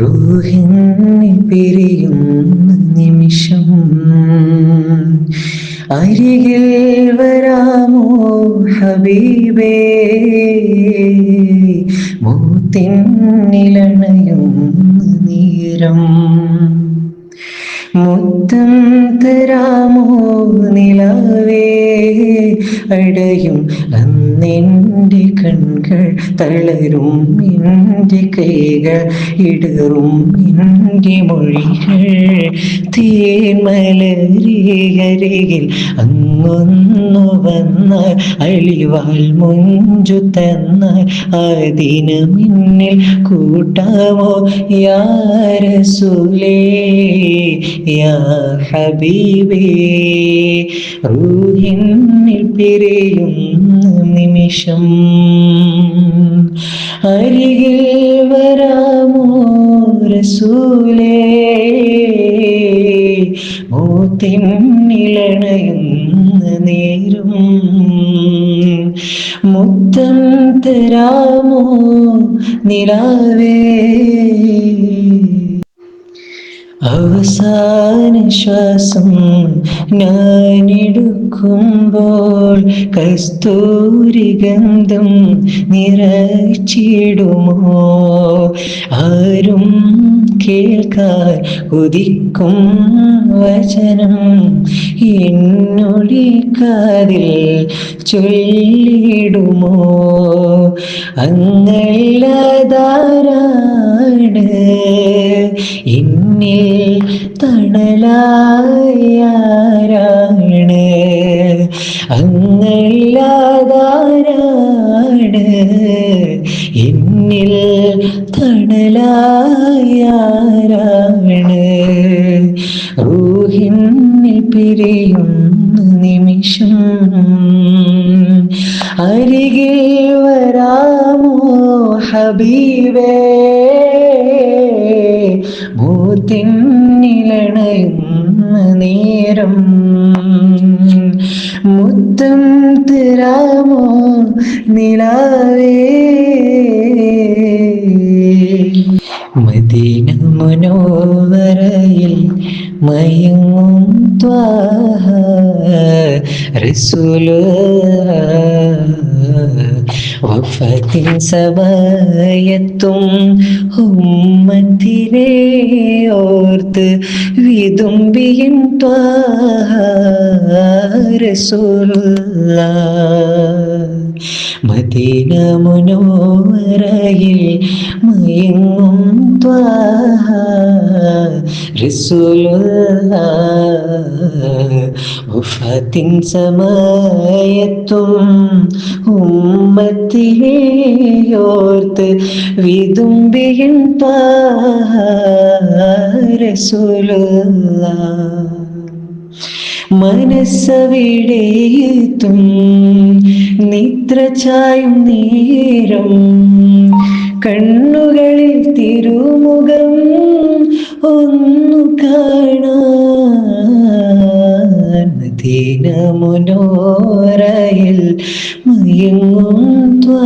റൂഹിനെ പിരിയുന്ന നിമിഷം അരികിൽ വരാമോ ഹബീബേ? മൂത്തിനിലണയും നീരം മുത്തം തരാമോ നിലാവേ? അടയും അന്നെന്റെ കൺകൾ തളരും എന്റെ കൈകൾ ഇടറും എന്റെ മൊഴികൾ തീൻമലരികരയിൽ അങ്ങൊന്നു വന്നാൽ അളിവാൽ മുഞ്ചു തന്നാൽ അതിന് മിന്നിൽ കൂട്ടാമോ? യാരസുലേ യാ ഹബീബേ റൂഹിന്നിൽ പിരിയുന്ന നിമിഷം അരികിൽ വരാമോ റസൂലേ? മൂത്തിനിളണയുന്ന നേരും മുത്തം തരാമോ നിലാവേ? അവസാന ശ്വാസം ഞാനെടുക്കുമ്പോൾ കസ്തൂരി ഗന്ധം നിറച്ചിടുമോ? ആരും കേൾക്കാൻ ഉദിക്കും വചനം എന്നൊഴിക്കാതിൽ ചൊല്ലിടുമോ? അങ്ങല്ലതാരാണ് എന്നിൽ തണലായാരാണ് അങ്ങല്ലാതാരാണ്? എന്നിൽ തണലായാരാണ് റൂഹിന്നിൽ പിരിയുന്ന നിമിഷം അരികിൽ വരാമോ ഹബീബേ? മൂത്തിനിലണയുന്ന നേരം മുത്തം തരാമോ നിലാവേ? മദീന മനോവരയിൽ മയങ്ങും ത്വാഹ. റസൂൽ വഫത്തിൻ സമയത്തും ഉമ്മത്തിനെ ഓർത്ത് വിതുമ്പിയും ത്വാഹ റസൂലുള്ള മദീന മുനോവരയിൽ മയങ്ങും ത്വാഹ റസൂലുള്ള വഫാത്തിൻ സമയത്തും ഉമ്മത്തിയോർത്ത് ഓർത്ത് വിതുമ്പിയും ത്വാഹ റസൂലുള്ള മനസ്സവിടെയെത്തും നിദ്ര ചായും നേരം കണ്ണുകളിൽ തിരുമുഖം ഒന്നു മുനോരയിൽ മയങ്ങും ത്വാ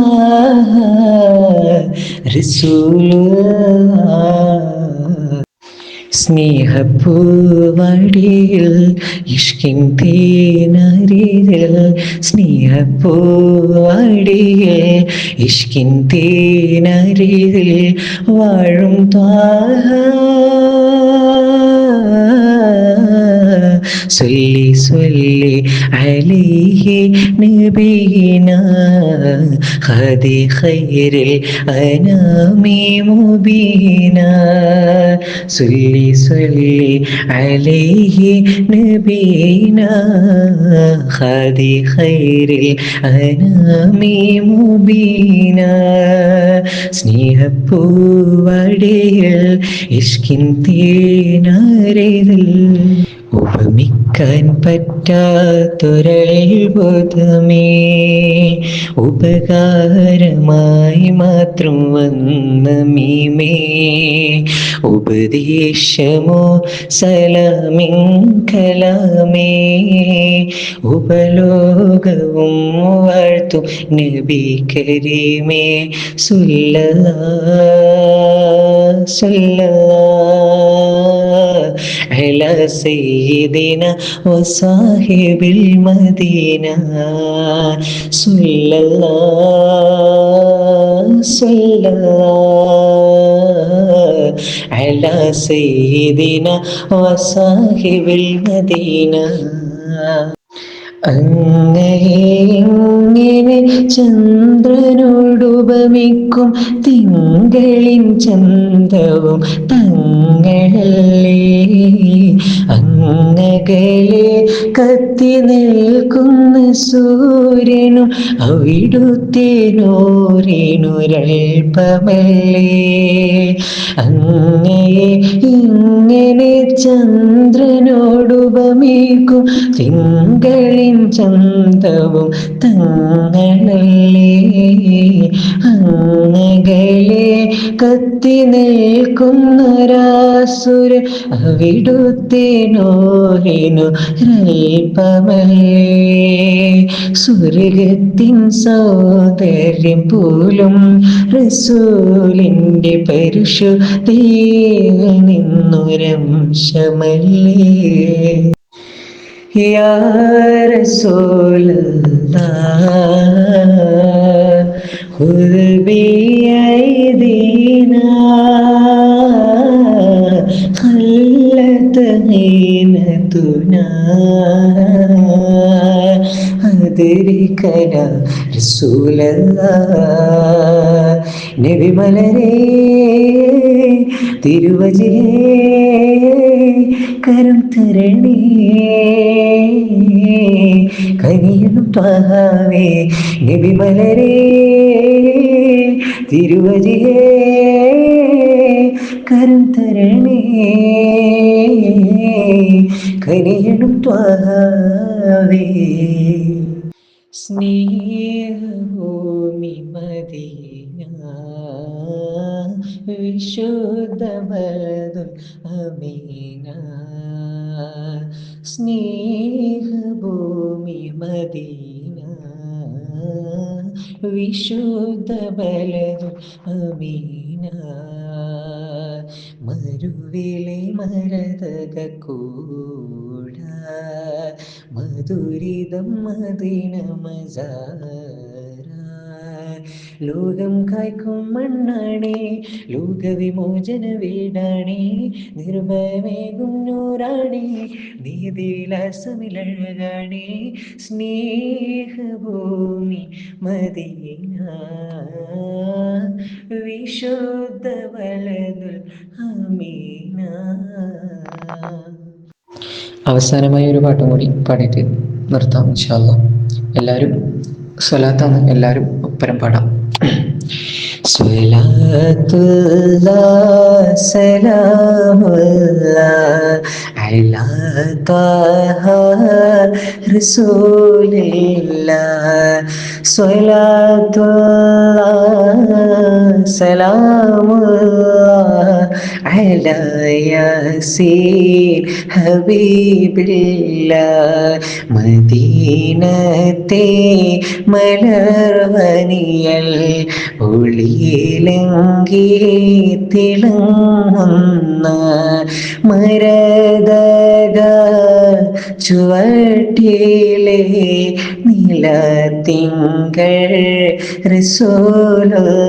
റസൂലുള്ള സ്നേഹപ്പൂവടിയിൽ ഇഷ്കിൻ തേനരിതിൽ സ്നേഹപ്പൂവടിയിൽ ഇഷ്കിൻ തേനരിതിൽ വാഴും ത്വാഹ. സൊല്ലി സൊല്ലി അലിഹി നബീന ഹദി ഖൈരിൽ അനാമി മുബീന സൊല്ലി സൊല്ലി അലിഹി നബീന ഹദി ഖൈരിൽ അനാമി മുബീന സ്നേഹ സ്നേഹപ്പൂവടയിൽ ഇഷ്കിൻ തേനാരയിൽ ഉപമിക്കാൻ പറ്റാത്തൊരൽബുധമേ ഉപകാരമായി മാത്രം വന്ന മീമേ ഉപദേശമോ സലാമിൻ കലാമേ. ഉപലോകവും വാഴ്ത്തു നബീകരിമേ കരീമേ. സുല്ല സുല്ലാ. സയ്യിദിന വസാഹിബിൽ മദീന. സുല്ല സുല്ല അല സയ്യിദിന വസാഹിബിൽ മദീന. അങ്ങനെ ചന്ദ്രനോടു ചന്ദ്രനോടുപമിക്കും തിങ്കളിൻ ചന്തവും തങ്ങളല്ലേ അങ്ങകളെ കത്തി നിൽക്കുന്ന സൂര്യനും അവിടുത്തെ നോരിനുരൽപ്പമല്ലേ അങ്ങയെ ഇങ്ങനെ ചന്ദ്രനോടുപമിക്കും തിങ്കളിൻ ചന്തവും തങ്ങളല്ലേ അങ്ങകളെ കത്തി നിൽക്കുന്നൊരാസുര അവിടുത്തേനോഹിനു രൽപമല്ലേ സുരകത്തിൻ സൗന്ദര്യം പോലും റസൂലിന്റെ പരുഷുതയിൽ നിന്നുരംശമല്ലേ യാ റസൂലല്ലാ. അതിരിക്കര റസൂലല്ല നബിമലരേ തിരുവജയേ കരം തരണേ. കനിയും ത്വാഹാവേ നബിമലരേ മലരേ തിരുവജിയേ കരം തരണേ. കനിയനും സ്നേഹ സ്നേഹഭൂമി മദീന വിശുദ്ധ ബലതുൽ അമീന സ്നേഹഭൂമി മദീന വിശുദ്ധ ബലതുൽ അമീന മരുവിലെ മരതക കൂട മധുരിതം മദീന മസാര ലോകം കായ്ക്കും മണ്ണാണേ ലോകവിമോചന വീടാണേ നിർഭയമേകും നൂറാണേ നീതിവിലാസമിലഴകാണേ സ്നേഹഭൂമി മദീന വിശുദ്ധ വലതുൽ അമീന അവസാനമായി ഒരു പാട്ടും കൂടി പാടിയിട്ട് നിർത്താം ഇൻഷാല്ല എല്ലാവരും സ്വലാത്താണ് എല്ലാവരും ഒപ്പരം പാടാം. സ്വലാത്തുല്ലാ സലാമുല്ലാ അലാ സലാമുല്ലാ അലാ യാസീൻ ഹബീബില്ലാ മദീനത്തെ മലർവനിയൽ ഒളിയിലെങ്കി തിളങ്ങുന്ന മരതക ചുവട്ടിലെ നിലത്തിങ്കൾ റസൂലുള്ള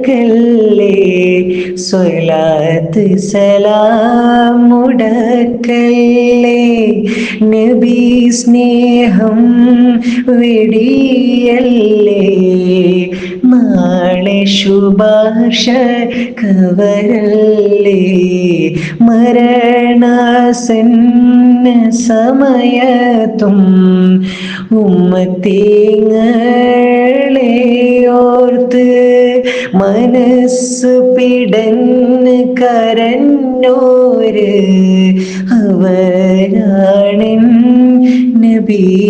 മറക്കല്ലേ സ്വലാത്ത് സലാം മുടക്കല്ലേ? നബി സ്നേഹം വെടിയല്ലേ? നാളെ ശുഭാഷ കവരല്ലേ? ഹസന് സമയത്തും ഉമ്മത്തിങ്ങളെ ഓർത്ത് മനസ്സ് പിടന്ന് കരഞ്ഞോര് അവരാണിൻ നബീ.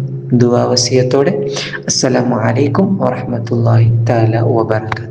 ദുവാവസിയത്തോടെ അസ്സലാമു അലൈക്കും വറഹ്മത്തുള്ളാഹി തആല വബറകാതുഹു